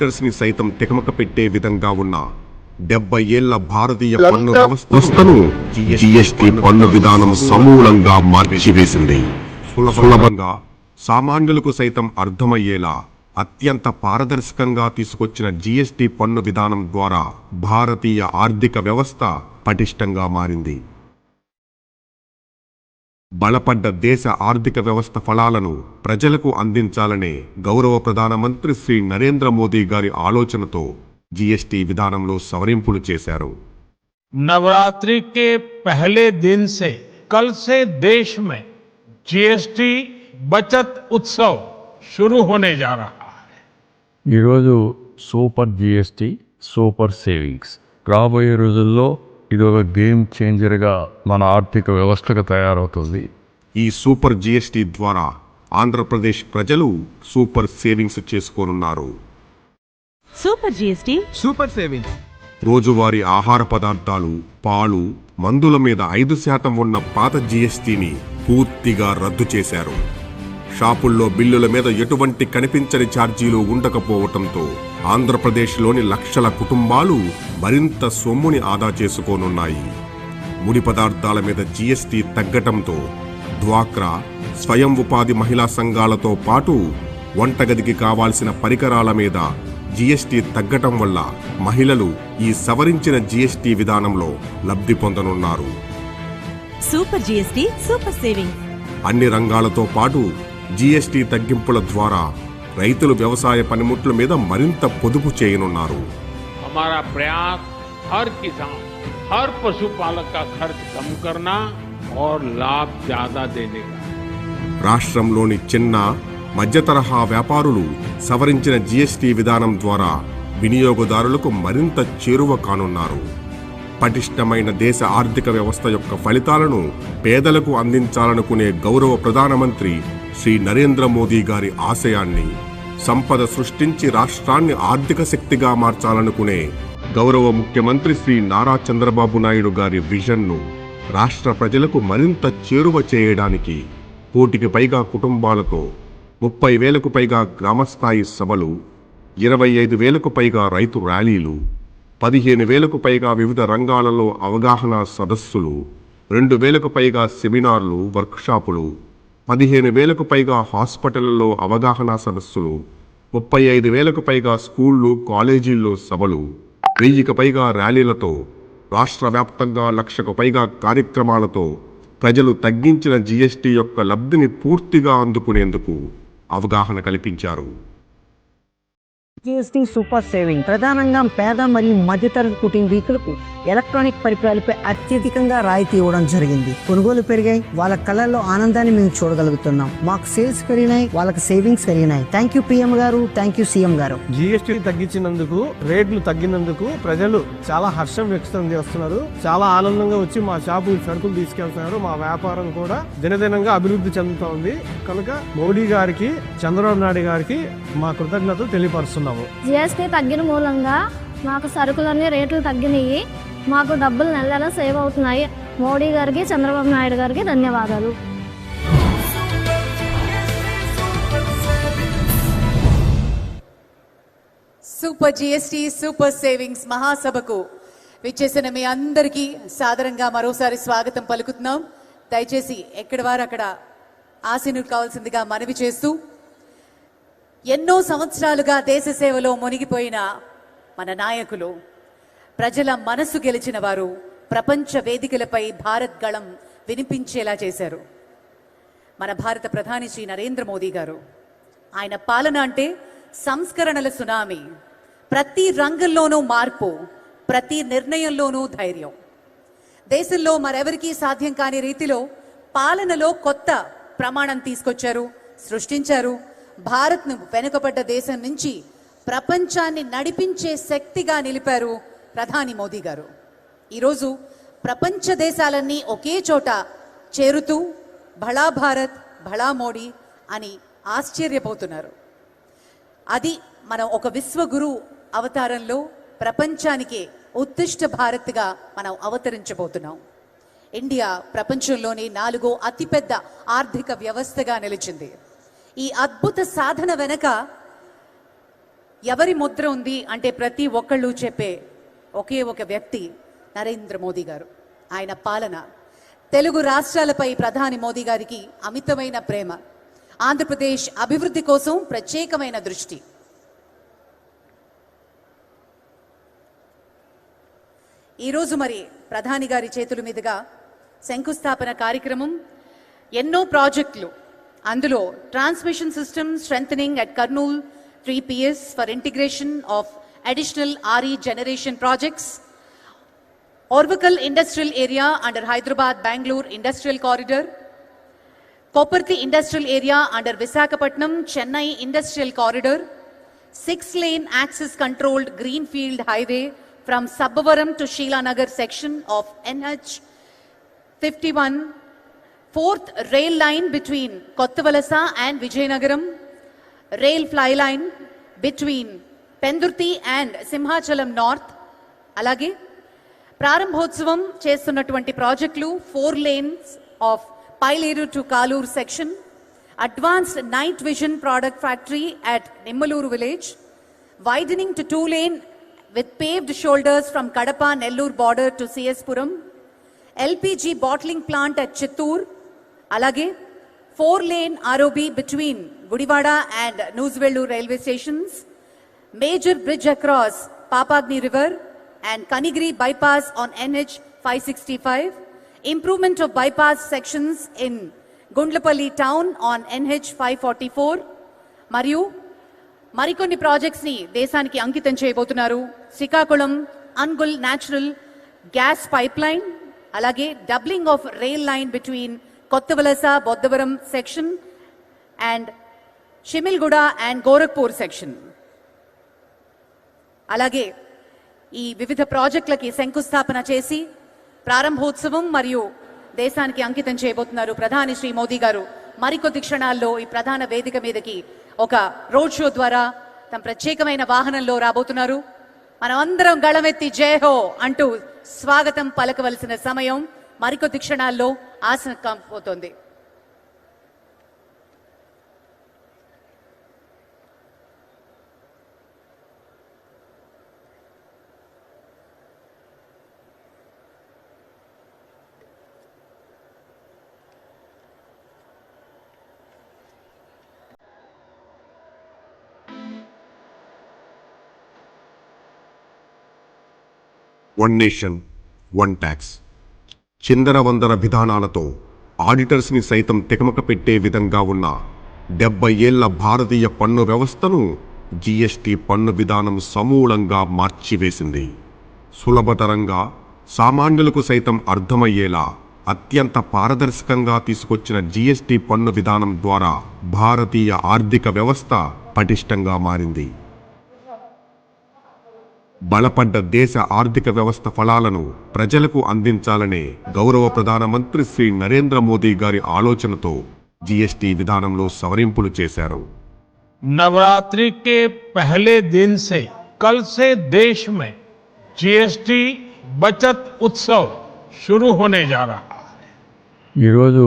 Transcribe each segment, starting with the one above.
ని సైతం తికమక పెట్టే విధంగా ఉన్న డెబ్బై ఏళ్ళ భారతీయ పన్ను వ్యవస్థను జిఎస్టి పన్ను విధానం సమూలంగా మార్చివేసింది. సులభంగా సామాన్యులకు సైతం అర్థమయ్యేలా అత్యంత పారదర్శకంగా తీసుకొచ్చిన జిఎస్టి పన్ను విధానం ద్వారా భారతీయ ఆర్థిక వ్యవస్థ పటిష్టంగా మారింది. బలపడ్డ దేశ ఆర్థిక వ్యవస్థ ఫలాలను ప్రజలకు అందించాలనే గౌరవ ప్రధానమంత్రి శ్రీ నరేంద్ర మోదీ గారి ఆలోచనతో జిఎస్టి విధానంలో సవరింపులు చేశారు. నవరాత్రి కే పహలే దిన్ సే కల్ సే దేశ్ మే జిఎస్టి బచత్ ఉత్సవ్ షురూ హోనే జా రహా ఈరోజు సూపర్ జిఎస్టి సూపర్ సేవింగ్స్. రాబోయే రోజుల్లో ఇది ఒక గేమ్ చేంజర్గా మన ఆర్థిక వ్యవస్థగా తయారవుతుంది. ఈ సూపర్ జీఎస్టీ ద్వారా ఆంధ్రప్రదేశ్ ప్రజలు super savings చేసుకోనున్నారు. Super GST? Super savings. రోజువారీ ఆహార పదార్థాలు పాలు మందుల మీద ఐదు శాతం ఉన్న పాత జీఎస్టీని పూర్తిగా రద్దు చేశారు. షాపుల్లో బిల్లుల మీద ఎటువంటి కనిపించని ఛార్జీలు ఉండకపోవటంతో ఆంధ్రప్రదేశ్లోని లక్షల కుటుంబాలు మరింత సొమ్ముని ఆదా చేసుకోనున్నాయి. ముడి పదార్థాల మీద జీఎస్టీ తగ్గటంతో డ్వాక్రా స్వయం ఉపాధి మహిళా సంఘాలతో పాటు వంటగదికి కావాల్సిన పరికరాల మీద జీఎస్టీ తగ్గటం వల్ల మహిళలు ఈ సవరించిన జీఎస్టీ విధానంలో లబ్ధి పొందనున్నారు. Super GST super saving. అన్ని రంగాలతో పాటు జీఎస్టీ తగ్గింపుల ద్వారా రైతులు వ్యవసాయ పనిముట్ల మీద మరింత పొదుపు చేయనున్నారు हमारा प्रयास हर किसान हर पशुपालक का खर्च कम करना और लाभ ज्यादा देने का है రాష్ట్రంలోని చిన్న మధ్య తరహా వ్యాపారులు సవరించిన జీఎస్టీ విధానం ద్వారా వినియోగదారులకు మరింత చేరువ కానున్నారు పటిష్టమైన దేశ ఆర్థిక వ్యవస్థ యొక్క ఫలితాలను పేదలకు అందించాలనుకునే గౌరవ ప్రధానమంత్రి శ్రీ నరేంద్ర మోదీ గారి ఆశయాన్ని సంపద సృష్టించి రాష్ట్రాన్ని ఆర్థిక శక్తిగా మార్చాలనుకునే గౌరవ ముఖ్యమంత్రి శ్రీ నారా చంద్రబాబు నాయుడు గారి విజన్ను రాష్ట్ర ప్రజలకు మరింత చేరువ చేయడానికి కోటికి పైగా కుటుంబాలతో ముప్పై వేలకు పైగా గ్రామస్థాయి సభలు ఇరవై ఐదు వేలకు పైగా రైతు ర్యాలీలు పదిహేను వేలకు పైగా వివిధ రంగాలలో అవగాహన సదస్సులు రెండు వేలకు పైగా సెమినార్లు వర్క్షాపులు పదిహేను వేలకు పైగా హాస్పిటళ్ళలో అవగాహన సదస్సులు ముప్పై ఐదు వేలకు పైగా స్కూళ్ళు కాలేజీల్లో సభలు వెయ్యికి పైగా ర్యాలీలతో రాష్ట్ర వ్యాప్తంగా లక్షకు పైగా కార్యక్రమాలతో ప్రజలు తగ్గించిన జీఎస్టీ యొక్క లబ్ధిని పూర్తిగా అందుకునేందుకు అవగాహన కల్పించారు. GST super saving. ప్రధానంగా పేద మరియు మధ్యతరగతి కుటుంబీకులకు ఎలక్ట్రానిక్ పరికరాలపై అత్యధికంగా రాయితీ ఇవ్వడం జరిగింది. కొనుగోలు పెరిగాయి. వాళ్ళ కళ్ళల్లో ఆనందాన్ని మేము చూడగలుగుతున్నాం. మాకు సేల్స్ పెరిగినాయి. వాళ్ళకి సేవింగ్స్ పెరిగినాయి. Thank you PM garu. Thank you CM garu. GST తగ్గించినందుకు రేట్లు తగ్గినందుకు ప్రజలు చాలా హర్షం వ్యక్తం చేస్తున్నారు. చాలా ఆనందంగా వచ్చి మా షాపు సరుకులు తీసుకెళ్తున్నారు. మా వ్యాపారం కూడా దినదినంగా అభివృద్ధి చెందుతోంది. కనుక మోడీ గారికి చంద్రబాబు నాయుడు గారికి మా కృతజ్ఞతలు తెలియపరుస్తున్నాము జిఎస్టీ తగ్గిన మూలంగా మాకు సరుకులన్నీ రేట్లు తగ్గినాయి. మాకు డబ్బులు నెల నెల సేవ్ అవుతున్నాయి. మోడీ గారికి చంద్రబాబు నాయుడు గారికి ధన్యవాదాలు. సూపర్ జిఎస్టి సూపర్ సేవింగ్స్ మహాసభకు విచ్చేసిన మీ అందరికీ సాదరంగా మరోసారి స్వాగతం పలుకుతున్నాం. దయచేసి ఎక్కడి వారు అక్కడ ఆసీనులు కావాల్సిందిగా మనవి చేస్తూ ఎన్నో సంవత్సరాలుగా దేశ సేవలో మునిగిపోయిన మన నాయకులు ప్రజల మనసు గెలిచిన వారు ప్రపంచ వేదికలపై భారత్ గళం వినిపించేలా చేశారు. మన భారత ప్రధాని శ్రీ నరేంద్ర మోదీ గారు. ఆయన పాలన అంటే సంస్కరణల సునామీ ప్రతి రంగంలోనూ మార్పు ప్రతి నిర్ణయంలోనూ ధైర్యం. దేశంలో మరెవరికీ సాధ్యం కాని రీతిలో పాలనలో కొత్త ప్రమాణం తీసుకొచ్చారు సృష్టించారు భారత్ను వెనుకబడ్డ దేశం నుంచి ప్రపంచాన్ని నడిపించే శక్తిగా నిలిపారు ప్రధాని మోదీ గారు. ఈరోజు ప్రపంచ దేశాలన్నీ ఒకే చోట చేరుతూ భళా భారత్ భళా మోడీ అని ఆశ్చర్యపోతున్నారు. అది మనం ఒక విశ్వగురు అవతారంలో ప్రపంచానికే ఉత్తిష్ట భారత్గా మనం అవతరించబోతున్నాం. ఇండియా ప్రపంచంలోని నాలుగో అతిపెద్ద ఆర్థిక వ్యవస్థగా నిలిచింది. ఈ అద్భుత సాధన వెనక ఎవరి ముద్ర ఉంది అంటే ప్రతి ఒక్కళ్ళు చెప్పే ఒకే ఒక వ్యక్తి నరేంద్ర మోదీ గారు. ఆయన పాలన. తెలుగు రాష్ట్రాలపై ప్రధాని మోదీ గారికి అమితమైన ప్రేమ. ఆంధ్రప్రదేశ్ అభివృద్ధి కోసం ప్రత్యేకమైన దృష్టి. ఈరోజు మరి ప్రధాని గారి చేతుల మీదుగా శంకుస్థాపన కార్యక్రమం. ఎన్నో ప్రాజెక్టులు. అందులో transmission system strengthening at Kurnool three PS for integration of additional RE generation projects Orbital Industrial Area under Hyderabad Bangalore Industrial Corridor, Koparthi Industrial Area under Visakhapatnam Chennai Industrial Corridor, six lane access controlled Greenfield Highway from Sabbavaram to Sheila Nagar section of NH 51, fourth rail line between Kottavalasa and Vijayanagaram, rail fly line between Pendurthi and Simhachalam North, అలాగే ప్రారంభోత్సవం చేస్తున్నటువంటి ప్రాజెక్టులు four lanes of Pyleru to Kaluru section advanced night vision product factory at Nimmaluru village widening to two lane with paved shoulders from Kadapa Nellore border to CS Puram LPG bottling plant at Chittoor అలాగే four lane ROB between Gudivada and Nujivelluru railway stations major bridge across Papagni river and Kanigiri bypass on NH five sixty five. Improvement of bypass sections in Gundlapalli town on NH five forty four. మరియు మరికొన్ని ప్రాజెక్ట్స్ని దేశానికి అంకితం చేయబోతున్నారు. Srikakulam Angul natural gas pipeline అలాగే doubling of rail line between Kottavalasa Boddavaram section and Shimilguda and Gorakhpur section అలాగే ఈ వివిధ ప్రాజెక్టులకి శంకుస్థాపన చేసి ప్రారంభోత్సవం మరియు దేశానికి అంకితం చేయబోతున్నారు ప్రధాని శ్రీ మోదీ గారు. మరికొద్ది క్షణాల్లో ఈ ప్రధాన వేదిక మీదకి ఒక రోడ్ షో ద్వారా తమ ప్రత్యేకమైన వాహనంలో రాబోతున్నారు. మనం అందరం గళమెత్తి జై హో అంటూ స్వాగతం పలకవలసిన సమయం. మరికొద్ది క్షణాల్లో ఆసనం పోతోంది వన్ నేషన్ వన్ ట్యాక్స్ చిందరవందర విధానాలతో ఆడిటర్స్ని సైతం తికమక పెట్టే విధంగా ఉన్న డెబ్బై ఏళ్ళ భారతీయ పన్ను వ్యవస్థను జీఎస్టీ పన్ను విధానం సమూలంగా మార్చివేసింది. సులభతరంగా సామాన్యులకు సైతం అర్థమయ్యేలా అత్యంత పారదర్శకంగా తీసుకొచ్చిన జీఎస్టీ పన్ను విధానం ద్వారా భారతీయ ఆర్థిక వ్యవస్థ పటిష్టంగా మారింది. బలపడ్డ దేశ ఆర్థిక వ్యవస్థ ఫలాలను ప్రజలకు అందించాలనే గౌరవ ప్రధానమంత్రి శ్రీ నరేంద్ర మోదీ గారి ఆలోచనతో జిఎస్టి విధానంలో సవరింపులు చేశారు. నవరాత్రి కే పహలే దిన్ సే కల్ సే దేశ్ మే జిఎస్టి బచత్ ఉత్సవ్ షురూ హోనే జా రహా ఈరోజు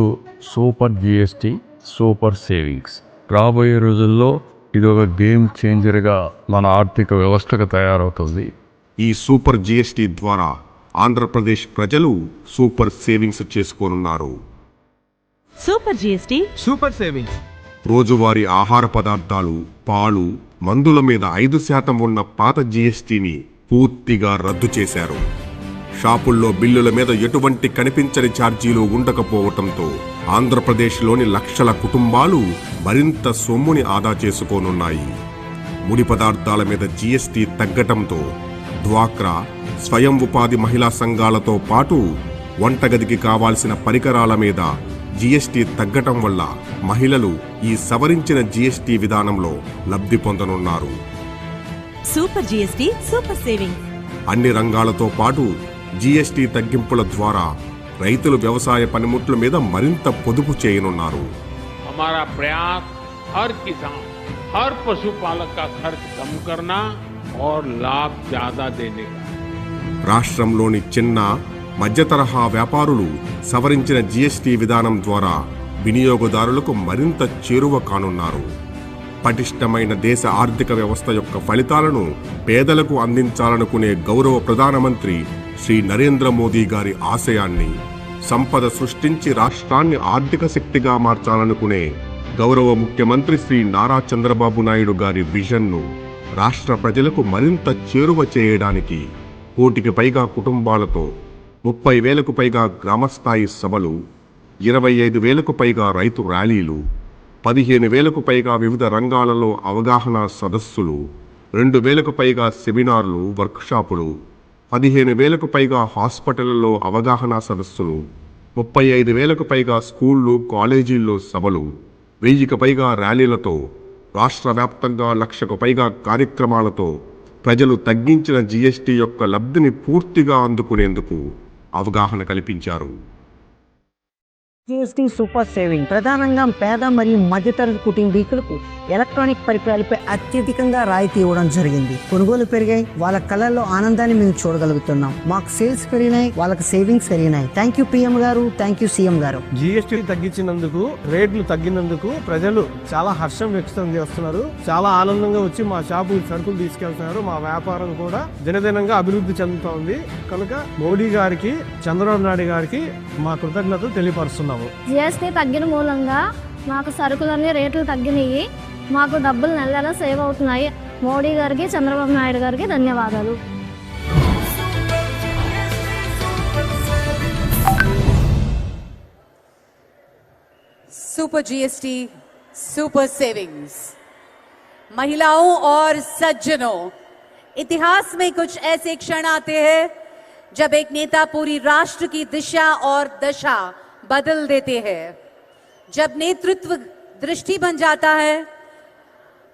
సూపర్ జిఎస్టి సూపర్ సేవింగ్స్. రాబోయే రోజుల్లో ఇది ఒక గేమ్ చేంజర్గా మన ఆర్థిక వ్యవస్థకు తయారవుతుంది. ఈ సూపర్ జీఎస్టీ ద్వారా ఆంధ్రప్రదేశ్ ప్రజలు super savings చేసుకోనున్నారు. Super GST? Super savings. రోజువారీ ఆహార పదార్థాలు పాలు మందుల మీద ఐదు శాతం ఉన్న పాత జీఎస్టీని పూర్తిగా రద్దు చేశారు. షాపుల్లో బిల్లుల మీద ఎటువంటి కనిపించని ఛార్జీలు ఉండకపోవటంతో ఆంధ్రప్రదేశ్లోని లక్షల కుటుంబాలు మరింత సొమ్ముని ఆదా చేసుకోనున్నాయి. ముడి పదార్థాల మీద జీఎస్టీ తగ్గటంతో డ్వాక్రా స్వయం ఉపాధి మహిళా సంఘాలతో పాటు వంటగదికి కావాల్సిన పరికరాల మీద జీఎస్టీ తగ్గటం వల్ల మహిళలు ఈ సవరించిన జీఎస్టీ విధానంలో లబ్ధి పొందనున్నారు. సూపర్ జీఎస్టీ సూపర్ సేవింగ్స్ అన్ని రంగాలతో పాటు జీఎస్టీ తగ్గింపుల ద్వారా రైతులు వ్యవసాయ పనిముట్ల మీద మరింత పొదుపు చేయనున్నారు हमारा प्रयास हर किसान हर पशुपालक का खर्च कम करना और लाभ ज्यादा देने का है రాష్ట్రంలోని చిన్న మధ్యతరహా వ్యాపారులు సవరించిన జీఎస్టీ విధానం ద్వారా వినియోగదారులకు మరింత చేరువ కానున్నారు పటిష్టమైన దేశ ఆర్థిక వ్యవస్థ యొక్క ఫలితాలను పేదలకు అందించాలనుకునే గౌరవ ప్రధానమంత్రి శ్రీ నరేంద్ర మోదీ గారి ఆశయాన్ని సంపద సృష్టించి రాష్ట్రాన్ని ఆర్థిక శక్తిగా మార్చాలనుకునే గౌరవ ముఖ్యమంత్రి శ్రీ నారా చంద్రబాబు నాయుడు గారి విజన్ను రాష్ట్ర ప్రజలకు మరింత చేరువ చేయడానికి కోటికి పైగా కుటుంబాలతో ముప్పై వేలకు పైగా గ్రామస్థాయి సభలు ఇరవై ఐదు వేలకు పైగా రైతు ర్యాలీలు పదిహేను వేలకు పైగా వివిధ రంగాలలో అవగాహన సదస్సులు రెండు వేలకు పైగా సెమినార్లు వర్క్షాపులు పదిహేను వేలకు పైగా హాస్పిటళ్ళలో అవగాహన సదస్సులు ముప్పై ఐదు వేలకు పైగా స్కూళ్ళు కాలేజీల్లో సభలు వెయ్యికి పైగా ర్యాలీలతో రాష్ట్ర వ్యాప్తంగా లక్షకు పైగా కార్యక్రమాలతో ప్రజలు తగ్గించిన జీఎస్టీ యొక్క లబ్ధిని పూర్తిగా అందుకునేందుకు అవగాహన కల్పించారు. GST super saving. ప్రధానంగా పేద మరియు మధ్యతరగతి కుటుంబీకులకు ఎలక్ట్రానిక్ పరికరాలపై అత్యధికంగా రాయితీ ఇవ్వడం జరిగింది. కొనుగోలు పెరిగాయి. వాళ్ళ కళల్లో ఆనందాన్ని మేము చూడగలుగుతున్నాం. మాకు సేల్స్ పెరిగినాయి. వాళ్ళకి సేవింగ్స్ పెరిగినాయి. Thank you PM garu. Thank you CM garu. GST తగ్గించినందుకు రేట్లు తగ్గినందుకు ప్రజలు చాలా హర్షం వ్యక్తం చేస్తున్నారు. చాలా ఆనందంగా వచ్చి మా షాపు సరుకులు తీసుకెళ్తున్నారు. మా వ్యాపారం కూడా దినదినంగా అభివృద్ధి చెందుతోంది. కనుక మోడీ గారికి చంద్రబాబు నాయుడు గారికి మా కృతజ్ఞతలు తెలియపరుస్తున్నాం. తెలియపరుస్తున్నాము జిఎస్టీ తగ్గిన మూలంగా మాకు సరుకులన్నీ రేట్లు తగ్గినాయి మాకు డబ్బులు నెల నెల సేవ్ అవుతున్నాయి మోడీ గారికి చంద్రబాబు నాయుడు గారికి ధన్యవాదాలు सुपर जीएसटी सुपर सेविंग्स महिलाओं और सज्जनों इतिहास में कुछ ऐसे क्षण आते हैं जब एक नेता पूरी राष्ट्र की दिशा और दशा बदल देते हैं। जब नेतृत्व दृष्टि बन जाता है,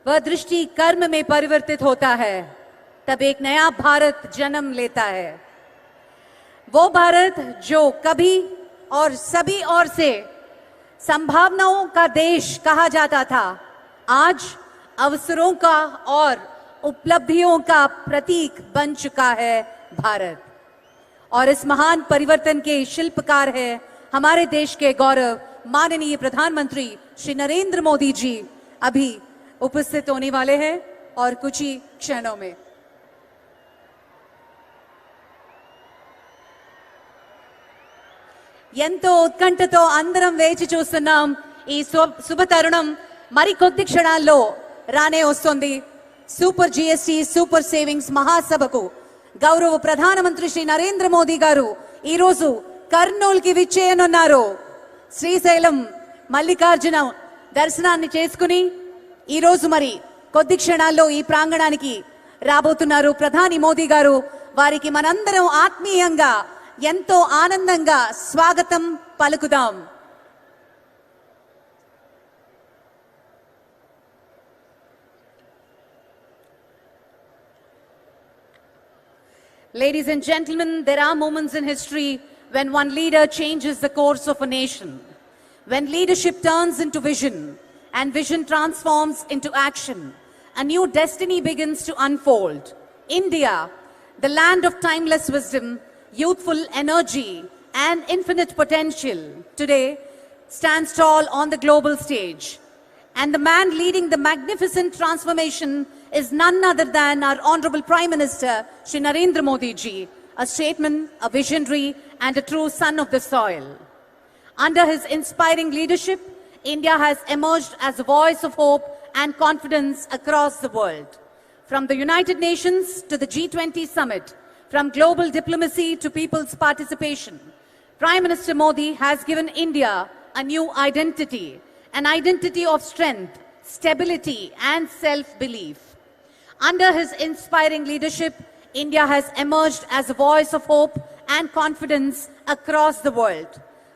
वह दृष्टि कर्म में परिवर्तित होता है, तब एक नया भारत जन्म लेता है। वो भारत जो कभी और सभी ओर से संभावनाओं का देश कहा जाता था, आज अवसरों का और उपलब्धियों का प्रतीक बन चुका है भारत। और इस महान परिवर्तन के शिल्पकार है हमारे देश के गौरव माननीय प्रधानमंत्री श्री नरेंद्र मोदी जी अभी उपस्थित होने वाले हैं और कुछ ही क्षणों में ఎంతో ఉత్కంఠతో అందరం వేచి చూస్తున్నాం ఈ శు- శుభ తరుణం మరి కొద్ది క్షణాల్లో రానే వస్తుంది సూపర్ జిఎస్టి సూపర్ సేవింగ్స్ మహాసభకు గౌరవ ప్రధానమంత్రి శ్రీ నరేంద్ర మోదీ గారు ఈ కర్నూలుకి విచ్చేయనున్నారు. శ్రీశైలం మల్లికార్జున దర్శనాన్ని చేసుకుని ఈ రోజు మరి కొద్ది క్షణాల్లో ఈ ప్రాంగణానికి రాబోతున్నారు. ప్రధాని మోదీ గారు వారికి మనందరం ఆత్మీయంగా ఎంతో ఆనందంగా స్వాగతం పలుకుదాం. Ladies and gentlemen, there are moments in history when one leader changes the course of a nation, when leadership turns into vision and vision transforms into action. A new destiny begins to unfold. India, the land of timeless wisdom, youthful energy, and infinite potential, today stands tall on the global stage. And the man leading the magnificent transformation is none other than our Honorable Prime Minister, Shri Narendra Modi ji, a statesman, a visionary, and a true son of the soil. Under his inspiring leadership, India has emerged as a voice of hope and confidence across the world. From the United Nations to the G20 summit, from global diplomacy to people's participation, Prime Minister Modi has given India a new identity, an identity of strength, stability, and self belief. Under his inspiring leadership, India has emerged as a voice of hope and confidence across the world.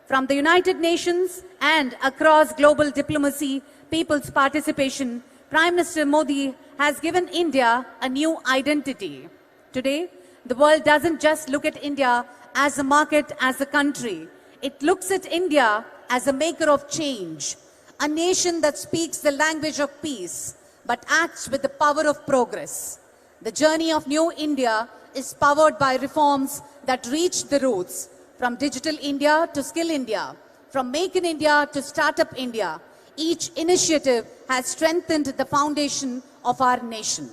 From the United Nations and across global diplomacy, people's participation, Prime Minister Modi has given India a new identity. Today, the world doesn't just look at India as a market, as a country. It looks at India as a maker of change, a nation that speaks the language of peace but acts with the power of progress. The journey of New India is powered by reforms that reach the roots from Digital India to Skill India, from Make in India to Startup India. Each initiative has strengthened the foundation of our nation.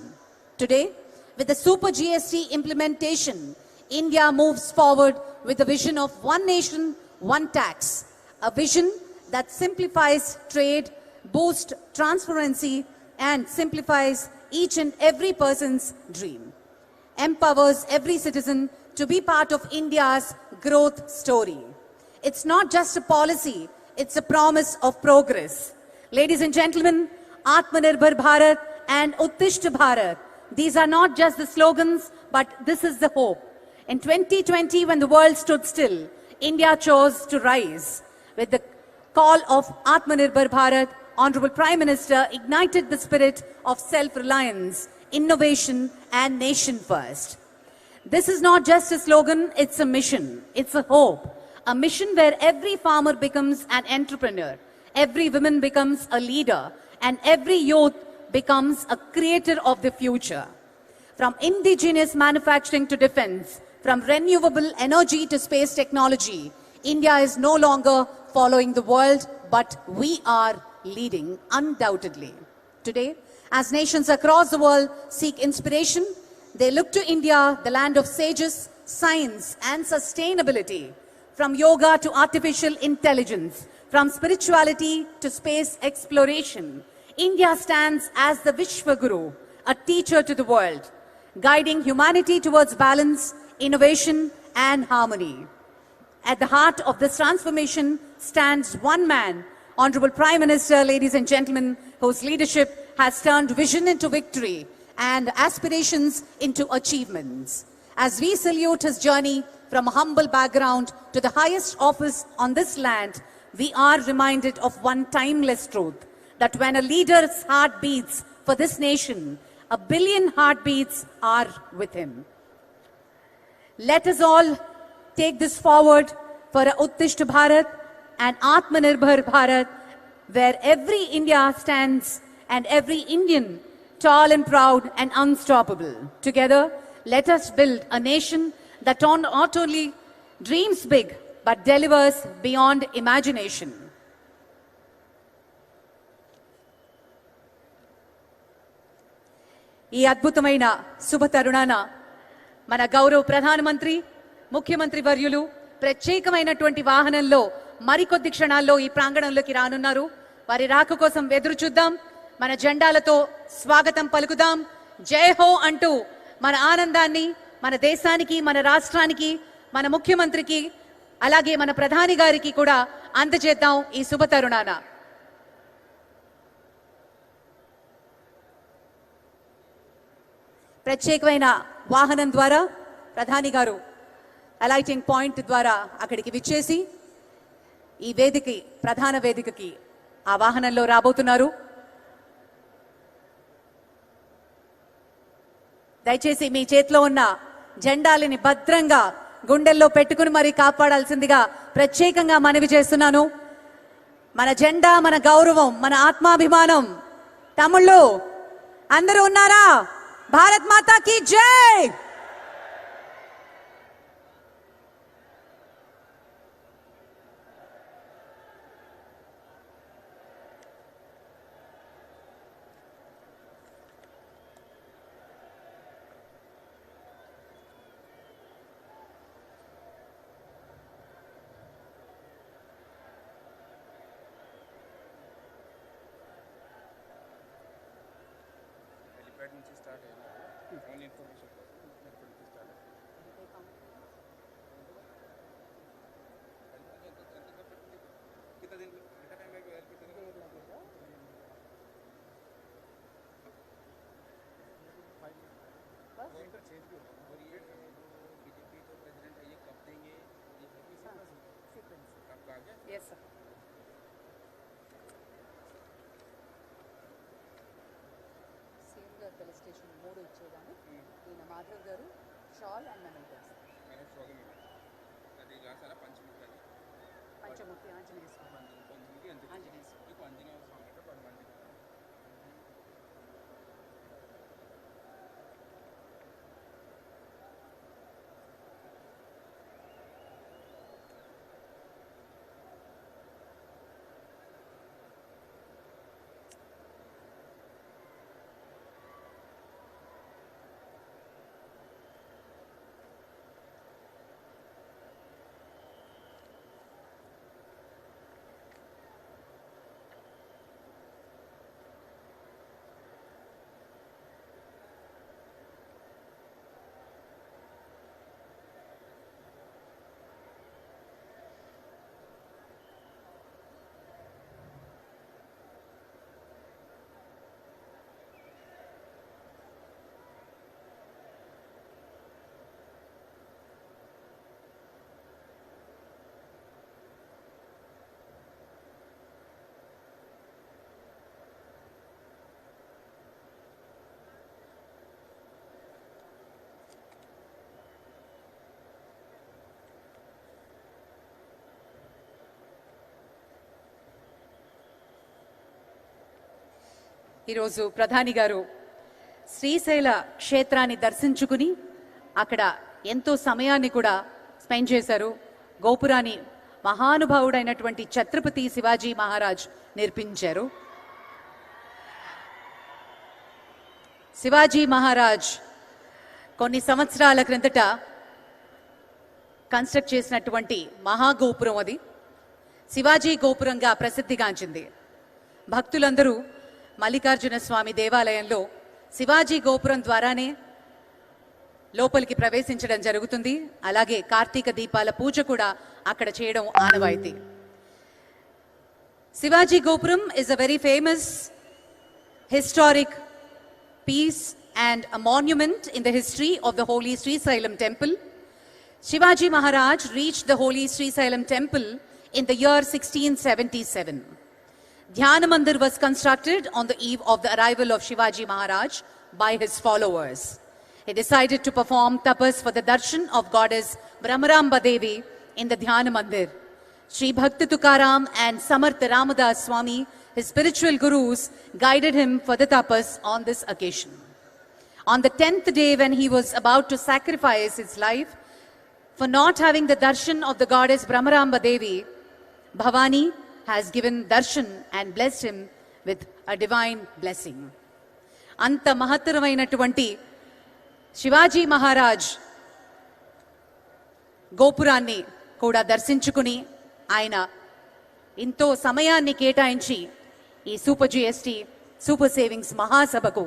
Today, with the Super GST implementation, India moves forward with the vision of one nation, one tax, a vision that simplifies trade, boosts transparency, and simplifies each and every person's dream empowers every citizen to be part of India's growth story. It's not just a policy, it's a promise of progress. Ladies and gentlemen, Atmanirbhar Bharat and Uttishta Bharat, these are not just the slogans, but this is the hope. In 2020, when the world stood still, India chose to rise. With the call of Atmanirbhar Bharat, Honorable Prime Minister ignited the spirit of self-reliance, innovation and nation first. This is not just a slogan, it's a mission. It's a hope. A mission where every farmer becomes an entrepreneur, every woman becomes a leader, and every youth becomes a creator of the future. From indigenous manufacturing to defense, from renewable energy to space technology, India is no longer following the world, but we are leading undoubtedly. Today, as nations across the world seek inspiration, they look to India, the land of sages, science, and sustainability. From yoga to artificial intelligence, from spirituality to space exploration, India stands as the Vishwaguru, a teacher to the world, guiding humanity towards balance, innovation, and harmony. At the heart of this transformation stands one man, Honorable Prime Minister, ladies and gentlemen, whose leadership has turned vision into victory and aspirations into achievements. As we salute his journey from a humble background to the highest office on this land, we are reminded of one timeless truth that when a leader's heart beats for this nation, a billion heartbeats are with him. Let us all take this forward for a Uttishta Bharat and Atmanirbhar Bharat, where every India stands and every Indian tall and proud and unstoppable. Together, let us build a nation that on- not only dreams big but delivers beyond imagination. ఈ అద్భుతమైన శుభ తరుణాన మన గౌరవ ప్రధానమంత్రి ముఖ్యమంత్రి వర్యులు ప్రత్యేకమైనటువంటి వాహనంలో మరికొద్ది క్షణాల్లో ఈ ప్రాంగణంలోకి రానున్నారు. వారి రాక కోసం ఎదురు చూద్దాం. మన జెండాలతో స్వాగతం పలుకుదాం. జై హో అంటూ మన ఆనందాన్ని మన దేశానికి మన రాష్ట్రానికి మన ముఖ్యమంత్రికి అలాగే మన ప్రధాని గారికి కూడా అందజేద్దాం ఈ శుభ తరుణాన ప్రత్యేకమైన వాహనం ద్వారా ప్రధాని గారు అలైటింగ్ పాయింట్ ద్వారా అక్కడికి విచ్చేసి ఈ వేదిక ప్రధాన వేదికకి ఆ వాహనంలో రాబోతున్నారు. దయచేసి మీ చేతిలో ఉన్న జెండాలని భద్రంగా గుండెల్లో పెట్టుకుని మరీ కాపాడాల్సిందిగా ప్రత్యేకంగా మనవి చేస్తున్నాను. మన జెండా మన గౌరవం మన ఆత్మాభిమానం తమ్ముళ్ళు అందరూ ఉన్నారా? భారత్ మాతా కీ జై! ಸ್ಟಾರ್ಟ್ ಆಗಿದೆ ಓನ್ಲಿ ಇನ್ಫಾರ್ಮೇಷನ್ ನಡ್ಕೊಳಕ್ಕೆ ಸ್ಟಾರ್ಟ್ ಆಗಿದೆ कितना दिन कितना टाइम लगेगा कितना दिन लगेगा फाइव बस इंटर चेंज भी होगा और ये बीजेपी जो प्रेसिडेंट है ये कब देंगे ये सीक्वेंस कब का आ गया यस सर స్టేషన్ మూడు ఇచ్చేదాన్ని. ఈయన Madhav garu shawl and mementos Panchamukhi Anjaneya Swamy. Anjaneya Swamy ఈరోజు ప్రధాని గారు శ్రీశైల క్షేత్రాన్ని దర్శించుకుని అక్కడ ఎంతో సమయాన్ని కూడా స్పెండ్ చేశారు. గోపురాన్ని మహానుభావుడైనటువంటి ఛత్రపతి శివాజీ మహారాజ్ నిర్మించారు శివాజీ మహారాజ్ కొన్ని సంవత్సరాల క్రిందట కన్స్ట్రక్ట్ చేసినటువంటి మహాగోపురం అది. శివాజీ గోపురంగా ప్రసిద్ధిగాంచింది. భక్తులందరూ మల్లికార్జున స్వామి దేవాలయంలో శివాజీ గోపురం ద్వారానే లోపలికి ప్రవేశించడం జరుగుతుంది. అలాగే కార్తీక దీపాల పూజ కూడా అక్కడ చేయడం ఆనవాయితీ. Shivaji Gopuram is a very famous historic piece and a monument in the history of the holy Srisailam temple Shivaji Maharaj reach the holy Srisailam temple in the year sixteen seventy seven Dhyana Mandir was constructed on the eve of the arrival of Shivaji Maharaj by his followers. He decided to perform tapas for the darshan of goddess Brahmaramba Devi in the Dhyana Mandir. Sri Bhakti Tukaram and Samarth Ramadas Swami, his spiritual gurus, guided him for the tapas on this occasion. On the tenth day, when he was about to sacrifice his life for not having the darshan of the goddess Brahmaramba Devi, Bhavani has given darshan and blessed him with a divine blessing. అంత మహత్తరమైనటువంటి శివాజీ మహారాజ్ గోపురాన్ని కూడా దర్శించుకుని ఆయన ఎంతో సమయాన్ని కేటాయించి ఈ super GST super savings మహాసభకు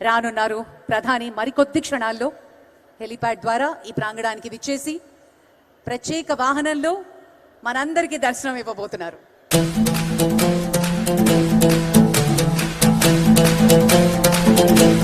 రానున్నారు ప్రధాని మరికొద్ది క్షణాల్లో హెలిప్యాడ్ ద్వారా ఈ ప్రాంగణానికి విచ్చేసి ప్రత్యేక వాహనంలో మనందరికీ దర్శనం ఇవ్వబోతున్నారు. आजा